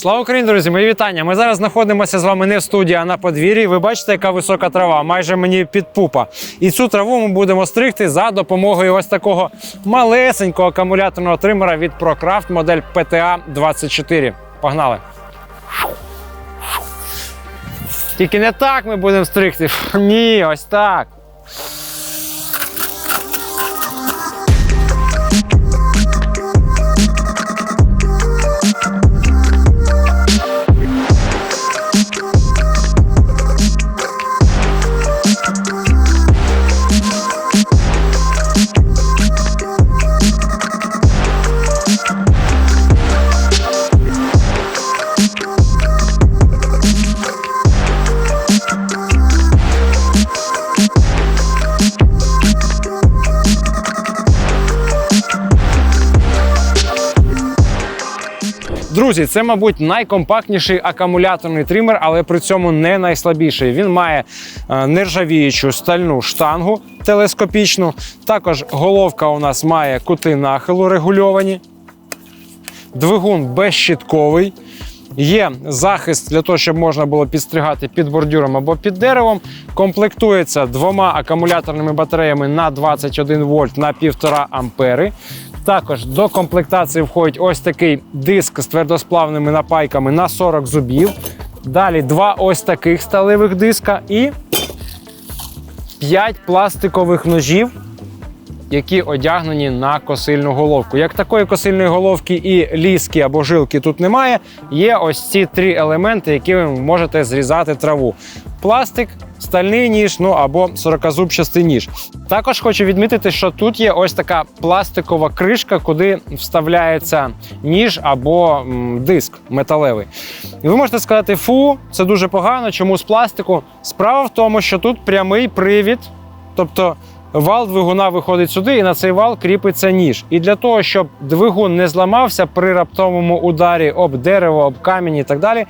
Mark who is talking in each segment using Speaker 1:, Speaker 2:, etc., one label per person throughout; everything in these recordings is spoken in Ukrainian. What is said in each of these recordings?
Speaker 1: Слава Україні, друзі! Мої вітання. Ми зараз знаходимося з вами не в студії, а на подвір'ї. Ви бачите, яка висока трава, майже мені під пупа. І цю траву ми будемо стригти за допомогою ось такого малесенького акумуляторного тримера від ProCraft модель PTA 24. Погнали! Тільки не так ми будемо стригти. Ні, ось так. Друзі, це, мабуть, найкомпактніший акумуляторний тример, але при цьому не найслабіший. Він має е, нержавіючу стальну штангу телескопічну. Також головка у нас має кути нахилу регульовані. Двигун безщітковий. Є захист для того, щоб можна було підстригати під бордюром або під деревом. Комплектується двома акумуляторними батареями на 21 вольт на 1,5 ампери. Також до комплектації входить ось такий диск з твердосплавними напайками на 40 зубів. Далі два ось таких сталевих диска і 5 пластикових ножів, які одягнені на косильну головку. Як такої косильної головки і ліски або жилки тут немає, є ось ці три елементи, які ви можете зрізати траву. Пластик, стальний ніж, ну або 40-зубчастий ніж. Також хочу відмітити, що тут є ось така пластикова кришка, куди вставляється ніж або диск металевий. І ви можете сказати, фу, це дуже погано, чому з пластику? Справа в тому, що тут прямий привід, тобто вал двигуна виходить сюди, і на цей вал кріпиться ніж. І для того, щоб двигун не зламався при раптовому ударі об дерево, об камінь і так далі.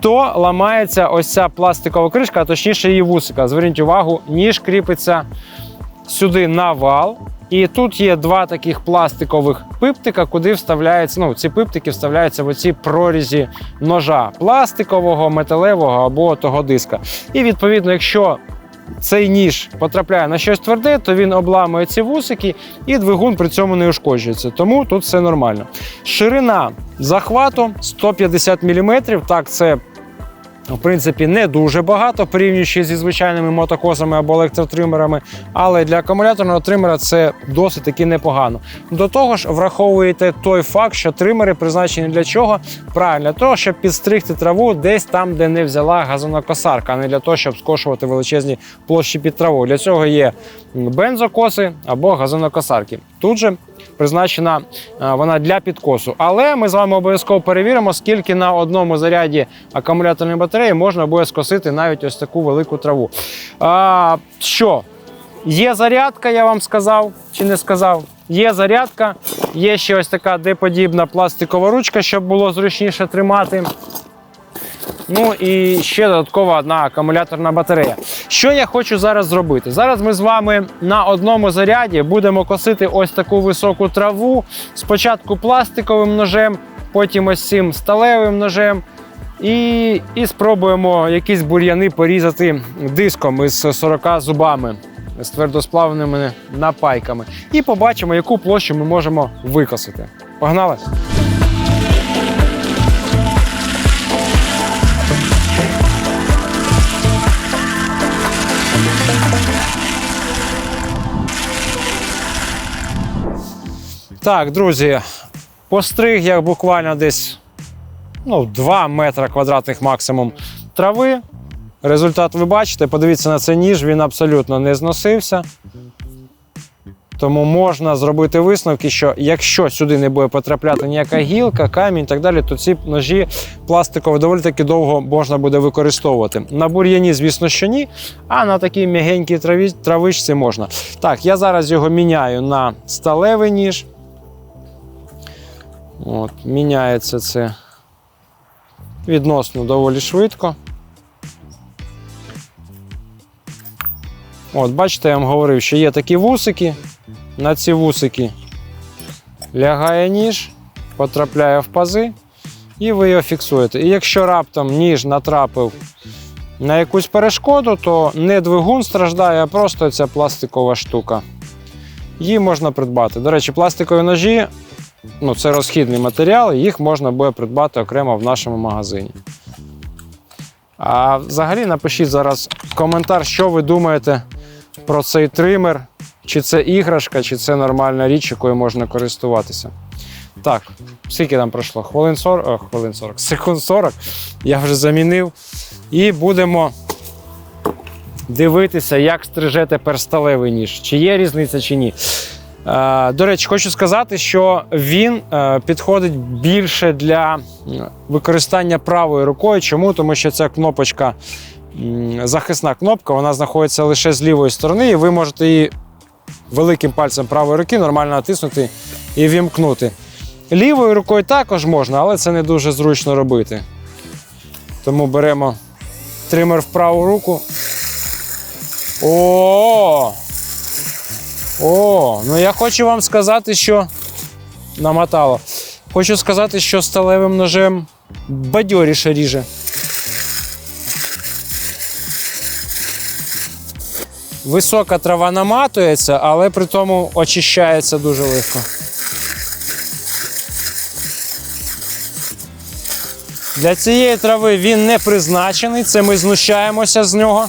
Speaker 1: То ламається ось ця пластикова кришка, а точніше її вусика. Зверніть увагу, ніж кріпиться сюди на вал. І тут є два таких пластикових пиптика, куди вставляється. Ну, ці пиптики вставляються в оці прорізі ножа пластикового, металевого або того диска. І відповідно, якщо цей ніж потрапляє на щось тверде, то він обламує ці вусики, і двигун при цьому не ушкоджується. Тому тут все нормально. Ширина захвату 150 мм. Так, це в принципі, не дуже багато, порівнюючи зі звичайними мотокосами або електротримерами, але для акумуляторного тримера це досить таки непогано. До того ж, враховуєте той факт, що тримери призначені для чого? Правильно, для того, щоб підстригти траву десь там, де не взяла газонокосарка, а не для того, щоб скошувати величезні площі під траву. Для цього є бензокоси або газонокосарки. Тут же призначена е, вона для підкосу. Але ми з вами обов'язково перевіримо, скільки на одному заряді акумуляторної батареї можна буде скосити навіть ось таку велику траву. А, що? Є зарядка, я вам сказав чи не сказав. Є зарядка, є ще ось така деподібна пластикова ручка, щоб було зручніше тримати. Ну і ще додаткова одна акумуляторна батарея. Що я хочу зараз зробити? Зараз ми з вами на одному заряді будемо косити ось таку високу траву. Спочатку пластиковим ножем, потім ось цим сталевим ножем. І, і спробуємо якісь бур'яни порізати диском із 40 зубами з твердосплавними напайками. І побачимо, яку площу ми можемо викосити. Погнали! Так, друзі, постриг я буквально десь ну, 2 метри квадратних максимум трави. Результат ви бачите, подивіться на цей ніж, він абсолютно не зносився. Тому можна зробити висновки, що якщо сюди не буде потрапляти ніяка гілка, камінь і так далі, то ці ножі пластикові доволі таки довго можна буде використовувати. На бур'яні, звісно, що ні, а на такій м'ягенькій травичці можна. Так, я зараз його міняю на сталевий ніж. От, Міняється це відносно доволі швидко. От, бачите, я вам говорив, що є такі вусики. На ці вусики лягає ніж, потрапляє в пази. і ви його фіксуєте. І якщо раптом ніж натрапив на якусь перешкоду, то не двигун страждає, а просто ця пластикова штука. Її можна придбати. До речі, пластикові ножі ну, це розхідний матеріал, їх можна буде придбати окремо в нашому магазині. А взагалі напишіть зараз коментар, що ви думаєте про цей тример. Чи це іграшка, чи це нормальна річ, якою можна користуватися. Так, скільки там пройшло? Хвилин 40, о, хвилин 40, секунд 40. Я вже замінив. І будемо дивитися, як стриже тепер сталевий ніж. Чи є різниця, чи ні. Е, До речі, хочу сказати, що він е, підходить більше для використання правою рукою. Чому? Тому що ця кнопочка, захисна кнопка, вона знаходиться лише з лівої сторони, і ви можете її великим пальцем правої руки нормально натиснути і вімкнути. Лівою рукою також можна, але це не дуже зручно робити. Тому беремо тример в праву руку. О! О, ну я хочу вам сказати, що намотало. Хочу сказати, що сталевим ножем бадьоріше ріже. Висока трава наматується, але при тому очищається дуже легко. Для цієї трави він не призначений, це ми знущаємося з нього.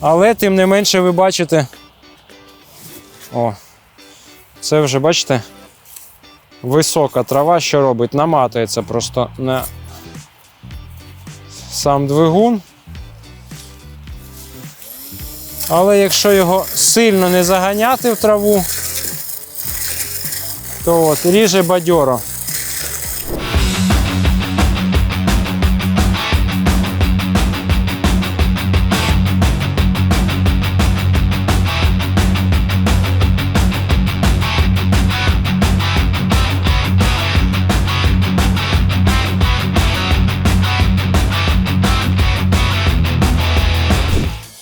Speaker 1: Але тим не менше ви бачите. О, це вже бачите? Висока трава, що робить? Наматується просто на сам двигун. Але якщо його сильно не заганяти в траву, то от ріже бадьоро.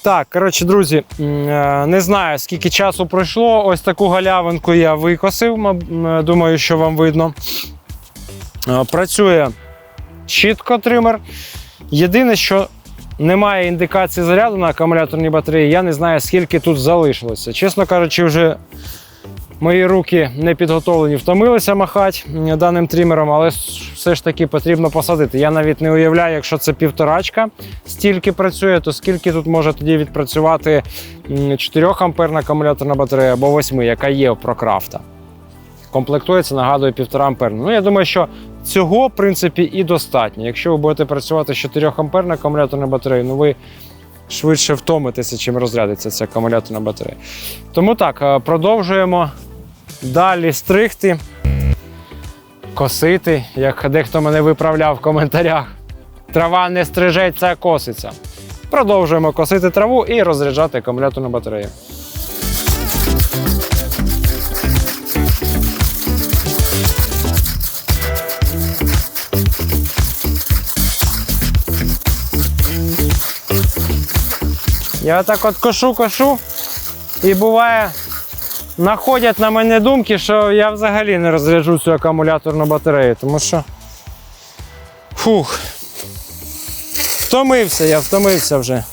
Speaker 1: Так, коротше, друзі, е, не знаю, скільки часу пройшло. Ось таку галявинку я викосив. Думаю, що вам видно. Е, Працює чітко тример. Єдине, що немає індикації заряду на акумуляторній батареї, я не знаю, скільки тут залишилося. Чесно кажучи, вже мої руки не підготовлені, втомилися махати даним тримером, але все ж таки потрібно посадити. Я навіть не уявляю, якщо це півторачка стільки працює, то скільки тут може тоді відпрацювати 4 амперна акумуляторна батарея або 8, яка є у Прокрафта. Комплектується, нагадую, 1,5 амперна. Ну, я думаю, що цього, в принципі, і достатньо. Якщо ви будете працювати з 4 амперна акумуляторною батареєю, ну ви швидше втомитеся, чим розрядиться ця акумуляторна батарея. Тому так, е, продовжуємо далі стригти, косити, як дехто мене виправляв в коментарях. Трава не стрижеться, а коситься. Продовжуємо косити траву і розряджати акумуляторну батарею. Я так от кошу, кошу, і буває, находять на мене думки, що я взагалі не розряджу цю акумуляторну батарею, тому що. Фух. Втомився я, втомився вже.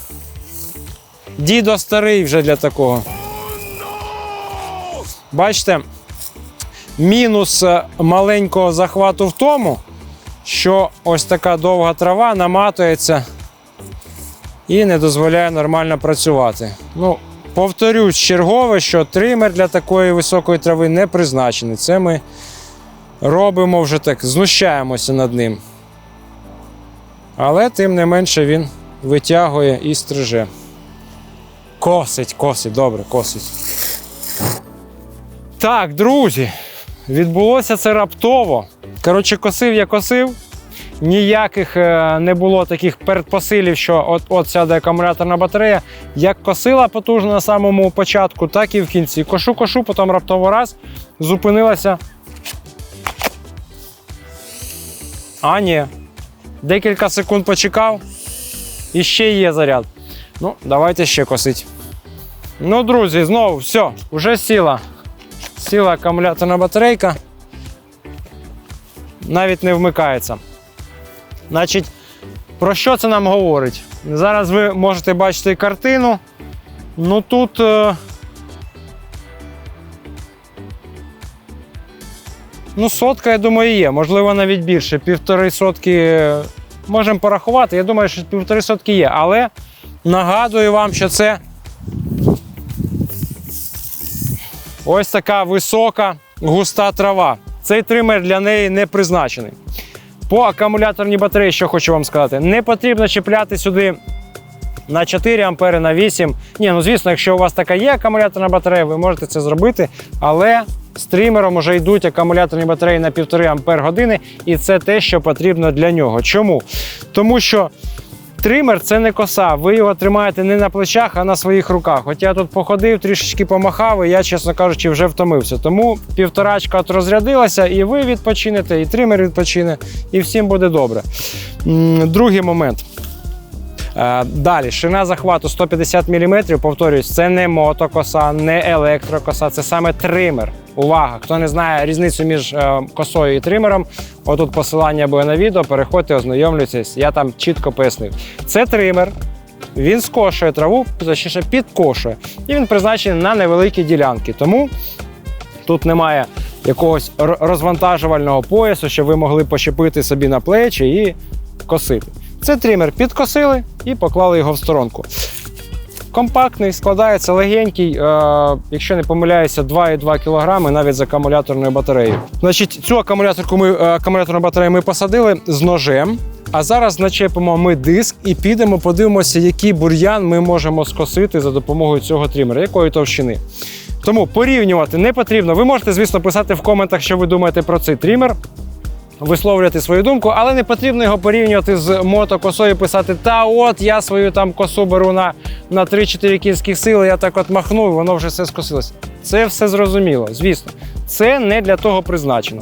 Speaker 1: Дідо старий вже для такого. Бачите, мінус е, маленького захвату в тому, що ось така довга трава наматується і не дозволяє нормально працювати. Ну, повторюсь чергове, що тример для такої високої трави не призначений. Це ми робимо вже так, знущаємося над ним. Але тим не менше він витягує і стриже. Косить, косить, добре, косить. Так, друзі, відбулося це раптово. Коротше, косив я косив. Ніяких е, не було таких передпосилів, що от, от сяде акумуляторна батарея. Як косила потужно на самому початку, так і в кінці. Кошу, кошу, потім раптово раз зупинилася. А, ні. Декілька секунд почекав і ще є заряд. Ну, давайте ще косить. Ну, друзі, знову все, вже сіла. Сіла акумуляторна батарейка. навіть не вмикається. Значить, про що це нам говорить? Зараз ви можете бачити картину. Ну тут. е, Ну, сотка, я думаю, є. Можливо, навіть більше. Півтори сотки е, можемо порахувати. Я думаю, що півтори сотки є. Але нагадую вам, що це ось така висока, густа трава. Цей тример для неї не призначений. По акумуляторній батареї, що хочу вам сказати, не потрібно чіпляти сюди на 4 ампери, на 8. Ні, ну звісно, якщо у вас така є акумуляторна батарея, ви можете це зробити, але стрімером вже йдуть акумуляторні батареї на 1,5 ампер години, і це те, що потрібно для нього. Чому? Тому що тример це не коса. Ви його тримаєте не на плечах, а на своїх руках. От я тут походив, трішечки помахав, і я, чесно кажучи, вже втомився. Тому півторачка от розрядилася, і ви відпочинете, і тример відпочине, і всім буде добре. Другий момент. Е, Далі, ширина захвату 150 мм, повторюсь, це не мотокоса, не електрокоса, це саме тример. Увага! Хто не знає різницю між е, косою і тримером, отут посилання буде на відео, переходьте, ознайомлюйтесь, я там чітко пояснив. Це тример, він скошує траву, точніше підкошує, і він призначений на невеликі ділянки. Тому тут немає якогось розвантажувального поясу, щоб ви могли пощепити собі на плечі і косити. Це тример підкосили і поклали його в сторонку. Компактний, складається легенький, е, якщо не помиляюся, 2,2 кг навіть з акумуляторною батареєю. Значить, цю акумуляторку ми, е, акумуляторну батарею ми посадили з ножем. А зараз начепимо ми диск і підемо, подивимося, який бур'ян ми можемо скосити за допомогою цього тримера, якої товщини. Тому порівнювати не потрібно. Ви можете, звісно, писати в коментах, що ви думаєте про цей тример висловлювати свою думку, але не потрібно його порівнювати з мотокосою, писати, та от я свою там косу беру на, на 3-4 кінських сили, я так от махну, і воно вже все скосилось. Це все зрозуміло, звісно. Це не для того призначено.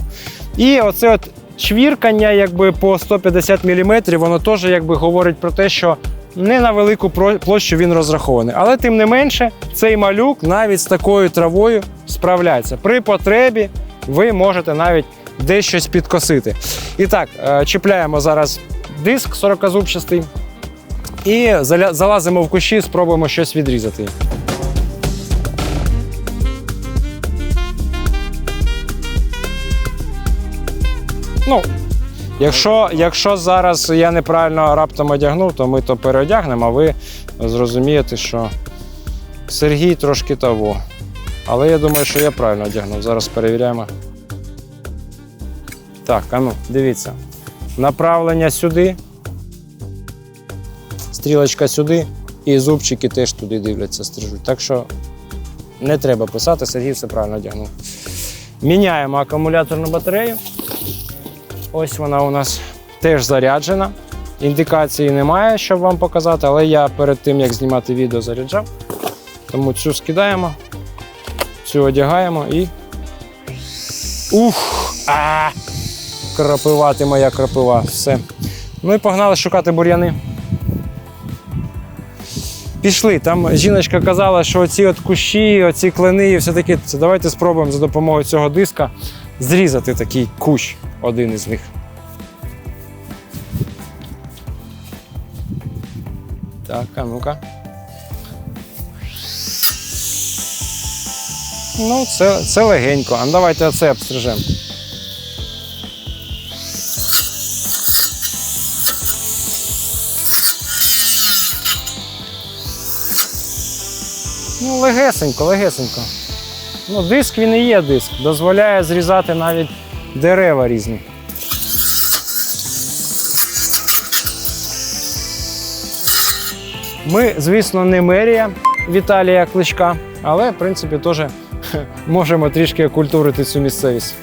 Speaker 1: І оце от чвіркання якби по 150 мм, воно теж якби говорить про те, що не на велику площу він розрахований. Але тим не менше, цей малюк навіть з такою травою справляється. При потребі ви можете навіть десь щось підкосити. І так, е, чіпляємо зараз диск 40-зубчастий і залазимо в кущі, спробуємо щось відрізати. Ну, якщо, якщо зараз я неправильно раптом одягнув, то ми то переодягнемо, а ви зрозумієте, що Сергій трошки того. Але я думаю, що я правильно одягнув. Зараз перевіряємо. Так, а ну, дивіться. Направлення сюди, стрілочка сюди, і зубчики теж туди дивляться, стрижуть. Так що не треба писати, Сергій все правильно одягнув. Міняємо акумуляторну батарею. Ось вона у нас теж заряджена. Індикації немає, щоб вам показати, але я перед тим, як знімати відео, заряджав. Тому цю скидаємо, цю одягаємо і. Ух! А! Крапива ти моя крапива. Все. Ну і погнали шукати бур'яни. Пішли. Там жіночка казала, що оці от кущі, оці клини і все таке. Давайте спробуємо за допомогою цього диска зрізати такий кущ, один із них. Так, а ну-ка. Ну, це, це легенько. А ну, давайте оце обстрижемо. Ну, легесенько, легесенько. Ну, диск він і є диск. Дозволяє зрізати навіть дерева різні. Ми, звісно, не мерія Віталія Кличка, але, в принципі, теж можемо трішки окультурити цю місцевість.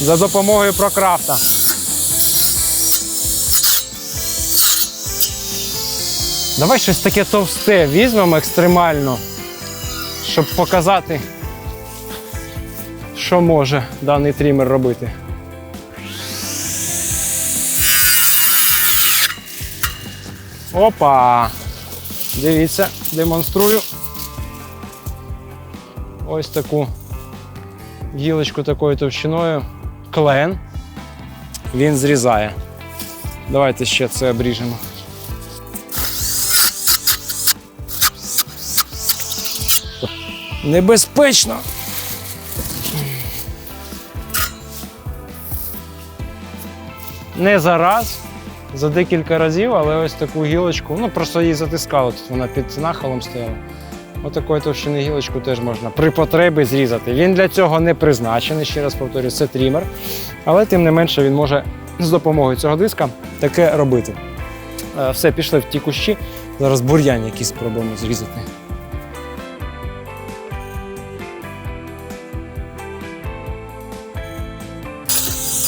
Speaker 1: За допомогою прокрафта. Давай щось таке товсте візьмемо екстремально, щоб показати, що може даний трімер робити. Опа! Дивіться, демонструю. Ось таку гілочку такою товщиною. Клен. він зрізає. Давайте ще це обріжемо. Небезпечно. Не зараз, за декілька разів, але ось таку гілочку, ну просто її затискало, тут вона під нахилом стояла. Отакої товщини гілочку теж можна при потребі зрізати. Він для цього не призначений, ще раз повторюю, це трімер. Але тим не менше він може з допомогою цього диска таке робити. Е, Все, пішли в ті кущі. Зараз бур'ян якийсь спробуємо зрізати.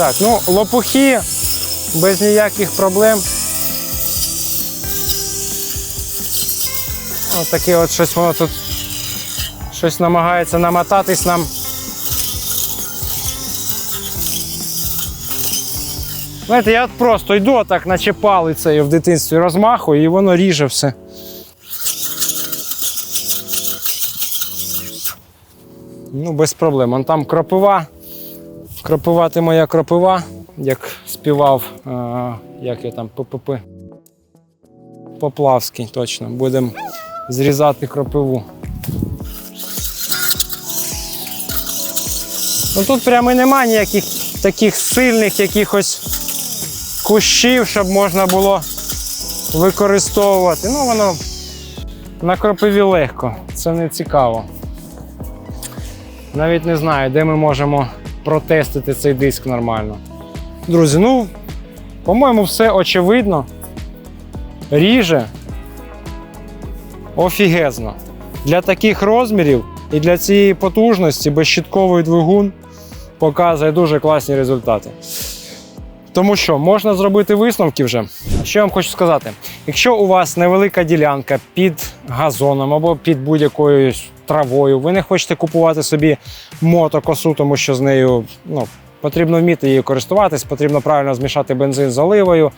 Speaker 1: Так, ну лопухи без ніяких проблем. Ось таке от щось воно тут щось намагається намотатись нам. Знаєте, я от просто йду отак, наче палицею в дитинстві розмахую, і воно ріже все. Ну, без проблем. Вон там кропива. Кропива ти моя кропива, як співав, е, як я там ППП. Поплавський, точно. Будемо зрізати кропиву. Ну тут прямо немає ніяких таких сильних якихось кущів, щоб можна було використовувати. Ну, воно на кропиві легко, це не цікаво. Навіть не знаю, де ми можемо протестити цей диск нормально. Друзі, ну, по-моєму, все очевидно. Ріже офігезно. Для таких розмірів і для цієї потужності безщітковий двигун показує дуже класні результати. Тому що можна зробити висновки вже. Що я вам хочу сказати? Якщо у вас невелика ділянка під газоном або під будь-якою травою, ви не хочете купувати собі мотокосу, тому що з нею ну, потрібно вміти її користуватись, потрібно правильно змішати бензин з оливою.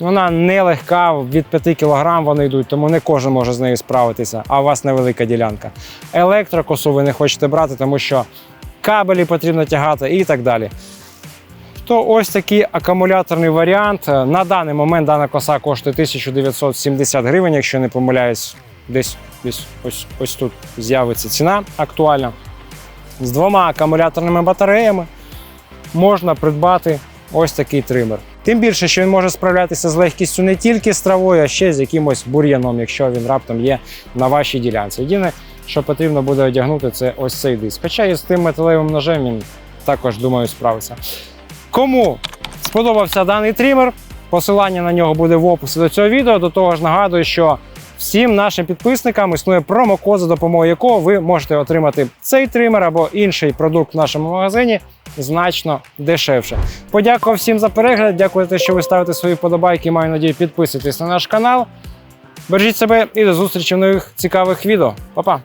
Speaker 1: Вона не легка, від 5 кг вони йдуть, тому не кожен може з нею справитися, а у вас невелика ділянка. Електрокосу ви не хочете брати, тому що кабелі потрібно тягати і так далі. То ось такий акумуляторний варіант. На даний момент дана коса коштує 1970 гривень, якщо не помиляюсь, десь, десь ось, ось тут з'явиться ціна актуальна. З двома акумуляторними батареями можна придбати ось такий тример. Тим більше, що він може справлятися з легкістю не тільки з травою, а ще з якимось бур'яном, якщо він раптом є на вашій ділянці. Єдине, що потрібно буде одягнути, це ось цей диск. Хоча і з тим металевим ножем він також, думаю, справиться. Кому сподобався даний трімер, посилання на нього буде в описі до цього відео. До того ж, нагадую, що всім нашим підписникам існує промокод, за допомогою якого ви можете отримати цей тример або інший продукт в нашому магазині значно дешевше. Подякував всім за перегляд. Дякую за те, що ви ставите свої подобайки. Маю надію, підписуйтесь на наш канал. Бережіть себе і до зустрічі в нових цікавих відео. Па-па!